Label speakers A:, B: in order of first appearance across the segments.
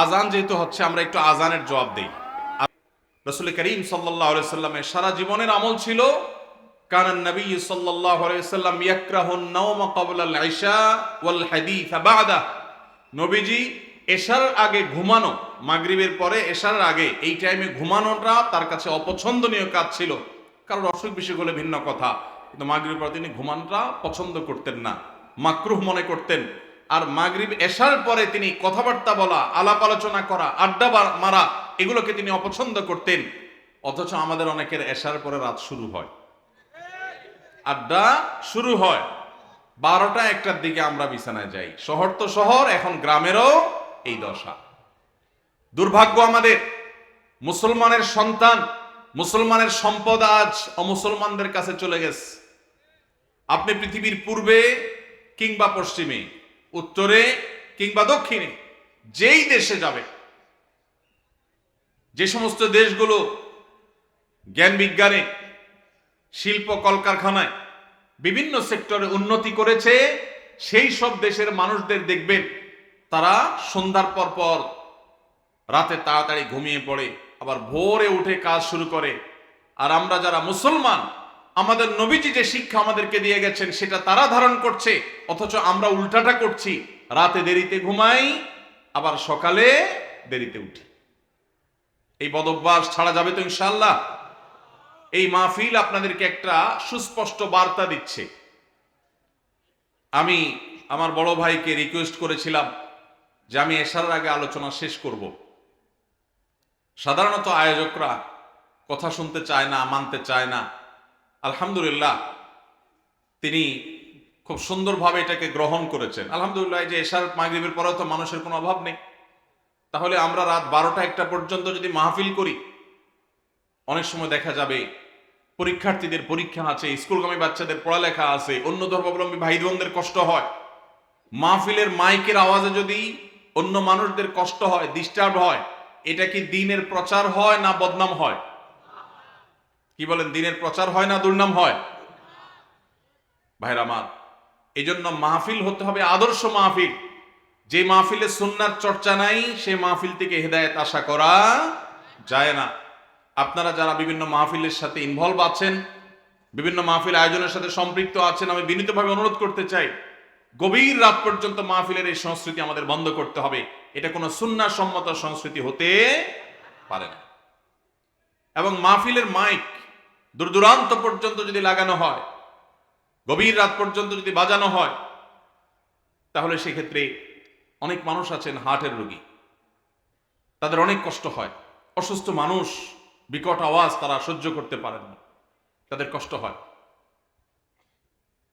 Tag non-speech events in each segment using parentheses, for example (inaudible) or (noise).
A: আজান যেহেতু হচ্ছে, আমরা একটু আজানের জবাব দিই। রসুল করিম সাল্লাহ সাল্লামের সারা জীবনের আমল ছিল কারণ নবী সাল্লাহ সাল্লাম ইয়াকরাহুন নাওমা ক্বাবলাল ইশা ওয়াল হাদিস বাদা। নবীজি এশার আগে ঘুমানো, মাগরিবের পরে এশার আগে এই টাইমে ঘুমানোটা তার কাছে অপছন্দনীয় কাজ ছিল। কারণ অসুখ বিসুখ হলে ভিন্ন কথা। কিন্তু মাগরিবের পর তিনি ঘুমানোটা পছন্দ করতেন না, মাকরুহ মনে করতেন। আর মাগরিব এসার পরে তিনি কথাবার্তা বলা, আলাপ আলোচনা করা, আড্ডা মারা, এগুলোকে তিনি অপছন্দ করতেন। অথচ আমাদের অনেকের এসার পরে রাত শুরু হয়। আড্ডা শুরু হয়। বারোটা একটার দিকে আমরা বিছানায় যাই। শহর তো শহর, এখন গ্রামেরও এই দশা। দুর্ভাগ্য আমাদের। মুসলমানের সন্তান, মুসলমানের সম্পদ আজ অমুসলমানদের কাছে চলে গেছে। আপনি পৃথিবীর পূর্বে কিংবা পশ্চিমে উত্তরে কিংবা দক্ষিণে, যেই দেশে যাবে, যে সমস্ত দেশগুলো জ্ঞান বিজ্ঞানে, শিল্প কলকারখানায়, বিভিন্ন সেক্টরে উন্নতি করেছে, সেই সব দেশের মানুষদের দেখবেন, তারা সন্ধ্যার পর পর রাতে তাড়াতাড়ি ঘুমিয়ে পড়ে, আবার ভোরে উঠে কাজ শুরু করে। আর আমরা যারা মুসলমান আমাদের নবীজি যে শিক্ষা আমাদেরকে দিয়ে গেছেন, সেটা তারা ধারণ করছে, অথচ আমরা উল্টাটা করছি। রাতে দেরিতে ঘুমাই, আবার সকালে দেরিতে উঠি। এই বদভ্যাস ছাড়া যাবে তো ইনশাল্লাহ এই মাহফিল আপনাদেরকে একটা সুস্পষ্ট বার্তা দিচ্ছে। আমি আমার বড় ভাইকে রিকোয়েস্ট করেছিলাম যে আমি এসার আগে আলোচনা শেষ করব। সাধারণত আয়োজকরা কথা শুনতে চায় না, মানতে চায় না। আলহামদুলিল্লাহ, তিনি খুব সুন্দরভাবে এটাকে গ্রহণ করেছেন। আলহামদুলিল্লাহ যে এশার মাগরিবের পরেও তো মানুষের কোনো অভাব নেই। তাহলে আমরা রাত বারোটা একটা পর্যন্ত যদি মাহফিল করি, অনেক সময় দেখা যাবে পরীক্ষার্থীদের পরীক্ষা আছে, স্কুলগামী বাচ্চাদের পড়ালেখা আছে, অন্য ধর্মাবলম্বী ভাই বোনদের কষ্ট হয়। মাহফিলের মাইকের আওয়াজে যদি অন্য মানুষদের কষ্ট হয় ডিস্টার্ব হয়, এটা কি দিনের প্রচার হয় না বদনাম হয়? কি বলেন, দিনের প্রচার হয় না, দুর্নাম হয়? ভাইরা আমার এই জন্য মাহফিল হতে হবে আদর্শ মাহফিল। যে মাহফিলে সুন্নার চর্চা নাই, সে মাহফিল থেকে হেদায়েত আশা করা যায় না। আপনারা যারা বিভিন্ন মাহফিলের সাথে ইনভলভ আছেন, বিভিন্ন মাহফিল আয়োজনের সাথে সম্পৃক্ত আছেন, আমি বিনীতভাবে অনুরোধ করতে চাই, গভীর রাত পর্যন্ত মাহফিলের এই সংস্কৃতি আমাদের বন্ধ করতে হবে। এটা কোনো সুন্না সম্মত সংস্কৃতি হতে পারে না। এবং মাহফিলের মাইক দূর দূরান্ত পর্যন্ত যদি লাগানো হয়, গভীর রাত পর্যন্ত যদি বাজানো হয়, তাহলে সেক্ষেত্রে অনেক মানুষ আছেন হার্টের রোগী। তাদের অনেক কষ্ট হয়। অসুস্থ মানুষ, বিকট আওয়াজ তারা সহ্য করতে পারেন না। তাদের কষ্ট হয়।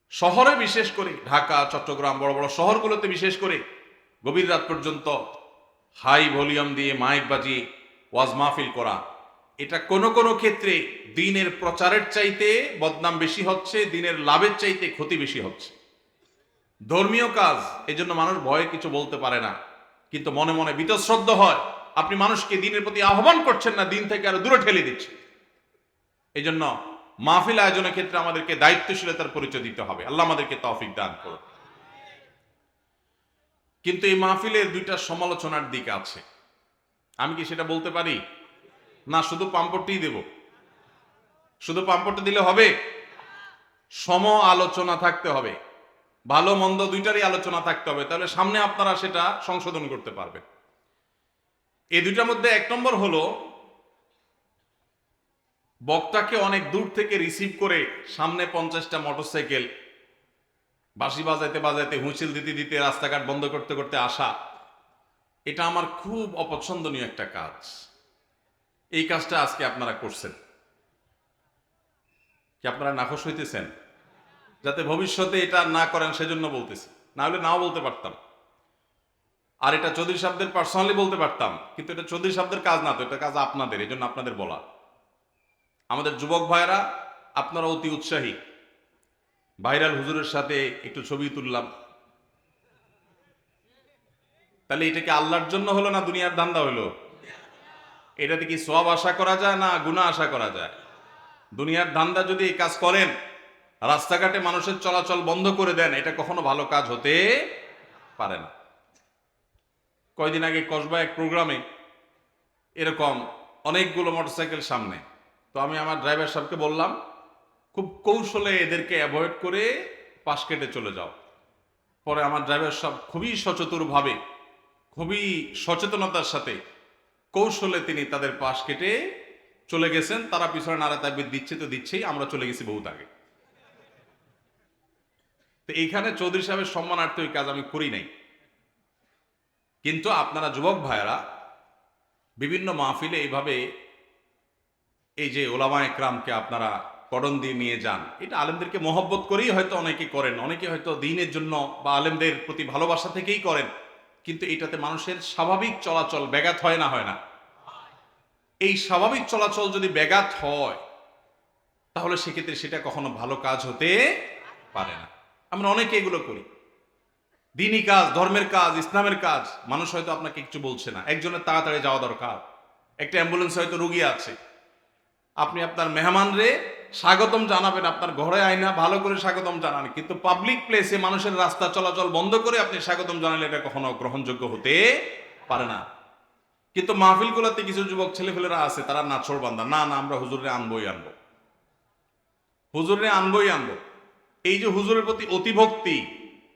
A: শহরে বিশেষ করে, ঢাকা, চট্টগ্রাম, বড় বড় শহরগুলোতে বিশেষ করে গভীর রাত পর্যন্ত হাই ভলিউম দিয়ে মাইক বাজিয়ে ওয়াজ মাহফিল করা এটা কোনো কোনো ক্ষেত্রে দিনের প্রচারের চাইতে বদনাম বেশি হচ্ছে, দিনের লাভের চাইতে ক্ষতি বেশি হচ্ছে। ধর্মীয় কাজ, এজন্য মানুষ ভয়ে কিছু বলতে পারে না, কিন্তু মনে মনে বীতশ্রদ্ধ হয়, আপনি মানুষকে দিনের প্রতি আহ্বান করছেন না, দিন থেকে আরও দূরে ঠেলে দিচ্ছে এই জন্য মাহফিল আয়োজনের ক্ষেত্রে আমাদেরকে দায়িত্বশীলতার পরিচয় দিতে হবে। আল্লাহ আমাদেরকে তৌফিক দান করুন। কিন্তু এই মাহফিলের দুইটা সমালোচনার দিক আছে। আমি কি সেটা বলতে পারি? না, শুধু পাম্পটি দেব। শুধু পাম্পটি দিলে হবে? সম আলোচনা থাকতে হবে। ভালো, মন্দ দুইটারই আলোচনা থাকতে হবে। তাহলে সামনে আপনারা সেটা সংশোধন করতে পারবেন। এই দুইটার মধ্যে এক নম্বর হলো, বক্তাকে অনেক দূর থেকে রিসিভ করে সামনে পঞ্চাশটা মোটরসাইকেল, বাঁশি বাজাইতে বাজাইতে হুঁচিল দিতে দিতে রাস্তাঘাট বন্ধ করতে করতে আসা, এটা আমার খুব অপছন্দনীয় একটা কাজ। এই কাজটা আজকে আপনারা করছেন। কি আপনারা নাখোশ হইতেছেন? যাতে ভবিষ্যতে এটা না করেন সেজন্য বলতেছি। না হলে নাও বলতে পারতাম। আর এটা চৌধুরী সাহেবদের পার্সোনালি বলতে পারতাম, কিন্তু এটা চৌধুরী সাহেবদের কাজ না তো, এটা কাজ আপনাদের এই জন্য আপনাদের বলা। আমাদের যুবক ভাইয়েরা, আপনারা অতি উৎসাহী। ভাইরাল হুজুরের সাথে একটু ছবি তুললাম। তাহলে এটা কি আল্লাহর জন্য হলো না দুনিয়ার ধান্দা হলো? এটাতে কি সব আশা করা যায় না গুণা আশা করা যায়? দুনিয়ার ধান্দা যদি এই কাজ করেন, রাস্তাঘাটে মানুষের চলাচল বন্ধ করে দেন, এটা কখনো ভালো কাজ হতে পারে না। কয়দিন আগে কসবা এক প্রোগ্রামে এরকম অনেকগুলো মোটরসাইকেল সামনে। তো আমি আমার ড্রাইভার সাহেবকে বললাম, খুব কৌশলে এদেরকে অ্যাভয়েড করে পাশ কেটে চলে যাও। পরে আমার ড্রাইভার সাহেব খুবই সচেতনভাবে, খুবই সচেতনতার সাথে কৌশলে তিনি তাদের পাশ কেটে চলে গেছেন। তারা পিছনে নাড়া তাকবির দিচ্ছে তো দিচ্ছেই, আমরা চলে গেছি বহুত আগে। তো এইখানে চৌধুরী সাহেবের সম্মানার্থে ওই কাজ আমি করি নাই। কিন্তু আপনারা যুবক ভাইয়েরা, বিভিন্ন মাহফিলে এইভাবে এই যে ওলামা একরামকে আপনারা করণ দিয়ে নিয়ে যান, এটা আলেমদেরকে মহব্বত করেই হয়তো অনেকে করেন, অনেকে হয়তো দিনের জন্য বা আলেমদের প্রতি ভালোবাসা থেকেই করেন। কিন্তু এটাতে মানুষের স্বাভাবিক চলাচল ব্যাঘাত হয় না হয় না। এই স্বাভাবিক চলাচল যদি ব্যাঘাত হয়, তাহলে সেক্ষেত্রে সেটা কখনো ভালো কাজ হতে পারে না। আমরা অনেকে এগুলো করি। দিনই কাজ, ধর্মের কাজ, ইসলামের কাজ, মানুষ হয়তো আপনাকে কিছু বলছে না। একজনের তাড়াতাড়ি যাওয়া দরকার। একটা অ্যাম্বুলেন্স হয়তো রুগী আছে। আপনি আপনার মেহমান রে স্বাগতম জানাবেন আপনার ঘরে আয়না ভালো করে স্বাগতম জানান। কিন্তু পাবলিক প্লেসে মানুষের রাস্তা চলাচল বন্ধ করে আপনি স্বাগতম জানালে এটা কখনো গ্রহণযোগ্য হতে পারে না। কিন্তু মাহফিল মাহফিলগুলোতে কিছু যুবক ছেলেফেলেরা আছে, তারা নাচর বান্দা। না না, আমরা হুজুরে আনবই আনব। হুজুরে আনবই আনব। এই যে হুজুরের প্রতি অতিভক্তি,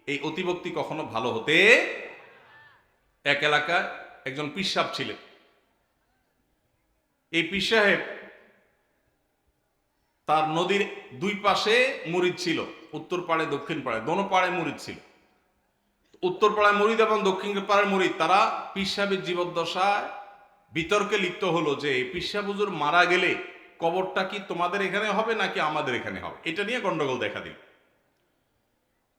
A: এই অতিভক্তি কখনো ভালো হতে এক এলাকায় একজন পিসাব ছিলেন। এই পীর সাহেব তার নদীর দুই পাশে মুরিদ ছিল, উত্তর পাড়ে, দক্ষিণ পাড়ে, দোনো পাড়ে মুরিদ ছিল। উত্তর পাড়ায় মুরিদ এবং দক্ষিণ পাড়ায় মুরিদ তারা পীর সাহেবের জীবদ্দশায় বিতর্কে লিপ্ত হলো যে হুজুর মারা গেলে কবরটা কি তোমাদের এখানে হবে নাকি আমাদের এখানে হবে? এটা নিয়ে গন্ডগোল দেখা দিল।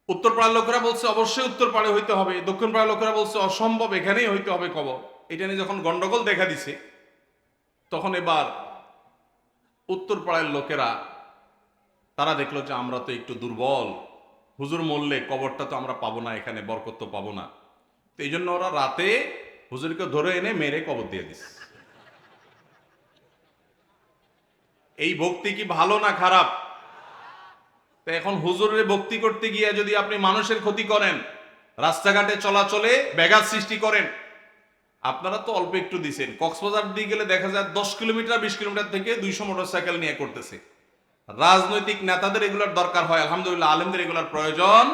A: উত্তর পাড়ার লোকেরা বলছে, অবশ্যই উত্তর পাড়ে হইতে হবে, দক্ষিণ পাড়ার লোকেরা বলছে, অসম্ভব, এখানেই হইতে হবে কবর। এটা নিয়ে যখন গন্ডগোল দেখা দিছে, তখন এবার উত্তর পাড়ার লোকেরা, তারা দেখল যে আমরা তো একটু দুর্বল। হুজুর মরলে কবরটা তো আমরা পাবো না, এখানে বরকত তো পাবো না। তো এই জন্য ওরা রাতে হুজুরকে ধরে এনে মেরে কবর দিয়ে দিছে। এই ভক্তি কি ভালো না খারাপ? তো এখন হুজুরের ভক্তি করতে গিয়ে যদি আপনি মানুষের ক্ষতি করেন, রাস্তাঘাটে চলাচলে ব্যাঘাত সৃষ্টি করেন আপনারা তো অল্প একটু দিছেন। কক্সবাজার দিয়ে গেলে দেখা যায় দশ কিলোমিটার, বিশ কিলোমিটার থেকে দুইশো মোটর সাইকেল নিয়ে করতেছে। রাজনৈতিক নেতাদের এগুলোর দরকার হয়, আলহামদুলিল্লাহ আলেমদের এগুলোর প্রয়োজন।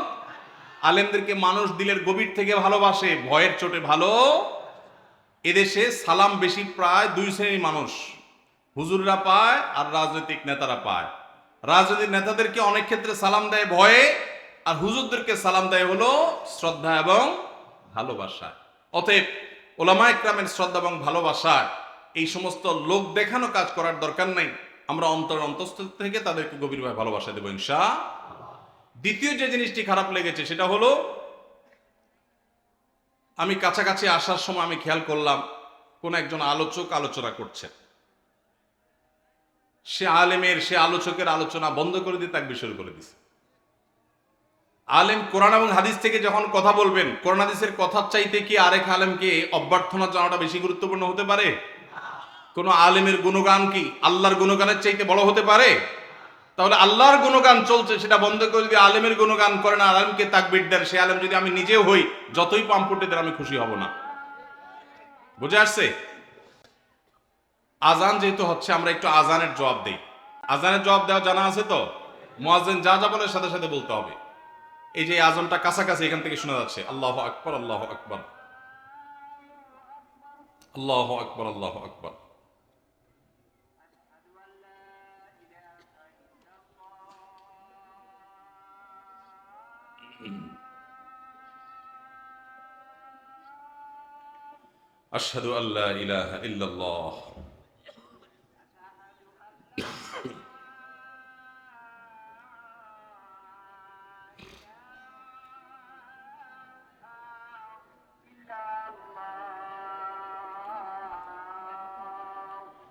A: আলেমদেরকে মানুষ দিলের গভীর থেকে ভালোবাসে, ভয়ের চোটে ভালো। এদেশে সালাম বেশি প্রায় দুই শ্রেণির মানুষ। হুজুররা পায় আর রাজনৈতিক নেতারা পায়। রাজনৈতিক নেতাদেরকে অনেক ক্ষেত্রে সালাম দেয় ভয়ে, আর হুজুরদেরকে সালাম দেয় হলো শ্রদ্ধা এবং ভালোবাসা। অতএব ওলামা একরামের শ্রদ্ধা এবং ভালোবাসা এই সমস্ত লোক দেখানো কাজ করার দরকার নাই। আমরা অন্তর অন্তস্থ থেকে তাদেরকে গভীরভাবে ভালোবাসা দেবো ইনশা দ্বিতীয় যে জিনিসটি খারাপ লেগেছে, সেটা হলো, আমি কাছাকাছি আসার সময় আমি খেয়াল করলাম, কোন একজন আলোচক আলোচনা করছে। সে আলেমের, সে আলোচকের আলোচনা বন্ধ করে দিয়ে তাকে শুরু করে দিছে। আলেম কোরআন এবং হাদিস থেকে যখন কথা বলবেন, কোরআন হাদিসের কথার চাইতে কি আরেক আলেমকে অভ্যর্থনা জানাটা বেশি গুরুত্বপূর্ণ হতে পারে? কোন আলেমের গুণগান কি আল্লাহর গুণগানের চাইতে বড় হতে পারে? তাহলে আল্লাহর গুণগান চলছে, সেটা বন্ধ করে যদি আলেমের গুণগান করে না আলেমকে তাকবির দেন সে আলেম যদি আমি নিজেও হই, যতই পাম্পটে দেন আমি খুশি হব না। বুঝে আসছে? আজান যেহেতু হচ্ছে, আমরা একটু আজানের জবাব দিই। আজানের জবাব দেওয়া জানা আছে তো? মোয়াজেন যা যা বলে সাথে সাথে বলতে হবে। এই যে আজনটা কাছাকাছি এখান থেকে শোনা যাচ্ছে আল্লাহ আকবর আল্লাহ আকবর আল্লাহ আকবর আল্লাহ আকবর أشهد أن لا إله إلا الله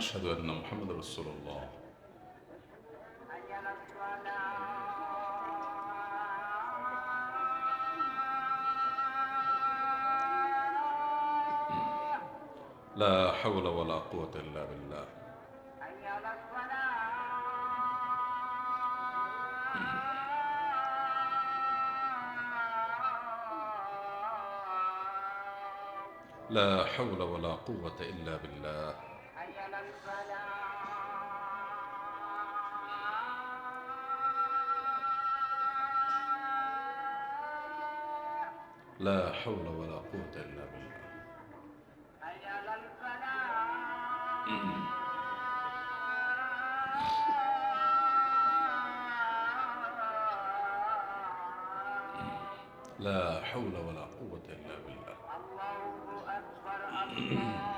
B: أشهد أن محمد رسول الله.
A: لا حول ولا قوة إلا بالله. لا حول ولا قوة إلا بالله. لا حول ولا قوة إلا بالله. لا حول ولا قوة إلا بالله.
B: الله أكبر الله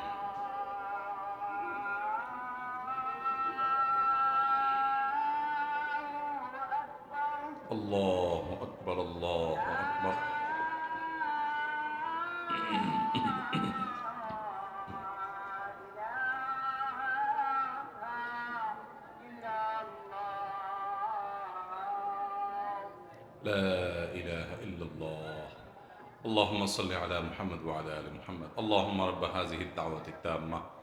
A: الله أكبر الله أكبر. (laughs) لا إله إلا الله. اللهم صل على محمد وعلى آل محمد. اللهم رب هذه الدعوة التامة.